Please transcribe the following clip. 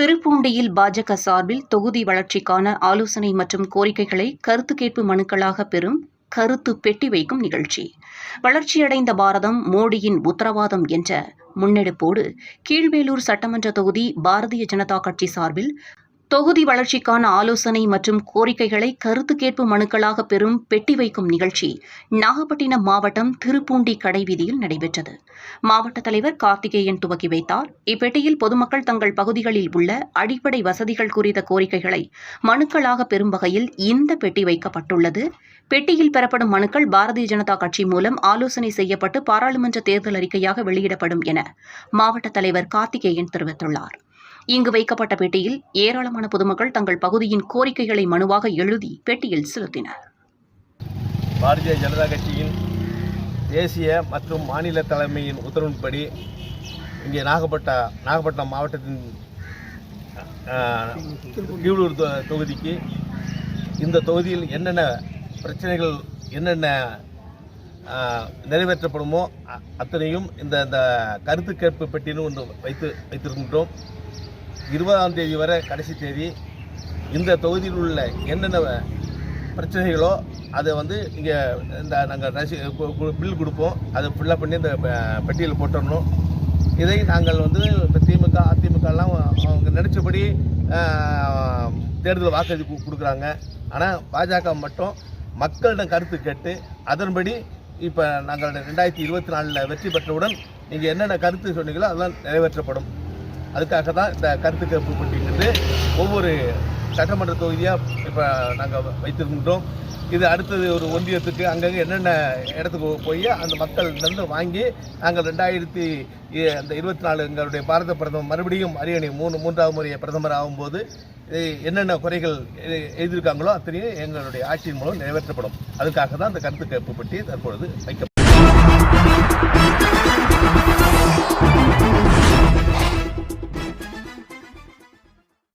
திருப்பூண்டியில் பாஜக சார்பில் தொகுதி வளர்ச்சிக்கான ஆலோசனை மற்றும் கோரிக்கைகளை கருத்து கேட்பு மனுக்களாக பெறும் கருத்து பெட்டி வைக்கும் நிகழ்ச்சி. வளர்ச்சியடைந்த பாரதம் மோடியின் உத்தரவாதம் என்ற முன்னெடுப்போடு கீழ்வேலூர் சட்டமன்ற தொகுதி பாரதிய ஜனதா கட்சி சார்பில் தொகுதி வளர்ச்சிக்கான ஆலோசனை மற்றும் கோரிக்கைகளை கருத்து கேட்பு மனுக்களாக பெறும் பெட்டி வைக்கும் நிகழ்ச்சி நாகப்பட்டினம் மாவட்டம் திருப்பூண்டி கடைவீதியில் நடைபெற்றது. மாவட்ட தலைவர் கார்த்திகேயன் துவக்கி வைத்தார். இப்பெட்டியில் பொதுமக்கள் தங்கள் பகுதிகளில் உள்ள அடிப்படை வசதிகள் குறித்த கோரிக்கைகளை மனுக்களாக பெறும் வகையில் இந்த பெட்டி வைக்கப்பட்டுள்ளது. பெட்டியில் பெறப்படும் மனுக்கள் பாரதிய ஜனதா கட்சி மூலம் ஆலோசனை செய்யப்பட்டு பாராளுமன்ற தேர்தல் அறிக்கையாக வெளியிடப்படும் என மாவட்ட தலைவர் கார்த்திகேயன் தெரிவித்துள்ளார். இங்கு வைக்கப்பட்ட பெட்டியில் ஏராளமான பொதுமக்கள் தங்கள் பகுதியின் கோரிக்கைகளை மனுவாக எழுதி பெட்டியில் செலுத்தினர். பாரதிய ஜனதா கட்சியின் தேசிய மற்றும் மாநில தலைமையின் உத்தரவின்படி இங்கே நாகப்பட்ட நாகப்பட்டினம் மாவட்டத்தின் கீழூர் தொ- தொகுதிக்கு இந்த தொகுதியில் என்னென்ன பிரச்சனைகள் என்னென்ன நிறைவேற்றப்படுமோ அ- அத்தனையும் இந்த இந்த கருத்து கேட்பு பெட்டின்னு ஒன்று வைத்து வைத்திருக்கின்றோம். இருபதாம் தேதி வரை கடைசி தேதி இந்த தொகுதியில் உள்ள என்னென்ன பிரச்சனைகளோ அதை வந்து இங்கே இந்த நாங்கள் ரசி பில் கொடுப்போம். அதை ஃபில்லப் பண்ணி இந்த பெட்டியில் போட்டுடணும் இதை நாங்கள் வந்து இப்போ திமுக அதிமுகலாம் அவங்க நினச்சபடி தேர்தல் வாக்குறுதி கொடுக்குறாங்க. ஆனால் பாஜக மட்டும் மக்களிடம் கருத்து கேட்டு அதன்படி இப்போ நாங்கள் ரெண்டாயிரத்தி இருபத்தி நாலில் வெற்றி பெற்றவுடன் நீங்கள் என்னென்ன கருத்து சொன்னீங்களோ அதெல்லாம் நிறைவேற்றப்படும். அதுக்காக தான் இந்த கருத்து கேட்பு பெட்டிங்கிறது ஒவ்வொரு சட்டமன்ற தொகுதியாக இப்போ நாங்கள் வைத்திருக்கின்றோம். இது அடுத்தது ஒரு ஒன்றியத்துக்கு அங்கங்கே என்னென்ன இடத்துக்கு போய் அந்த மக்கள்லேருந்து வாங்கி நாங்கள் ரெண்டாயிரத்தி அந்த இருபத்தி நாலு எங்களுடைய பாரத பிரதமர் மறுபடியும் அரியணை மூணு மூன்றாவது முறைய பிரதமர் ஆகும்போது என்னென்ன குறைகள் எ- எழுதியிருக்காங்களோ அத்தனையும் எங்களுடைய ஆட்சியின் மூலம் நிறைவேற்றப்படும். அதுக்காக தான் அந்த கருத்து கேட்பு பற்றி தற்பொழுது வைக்கப்படும்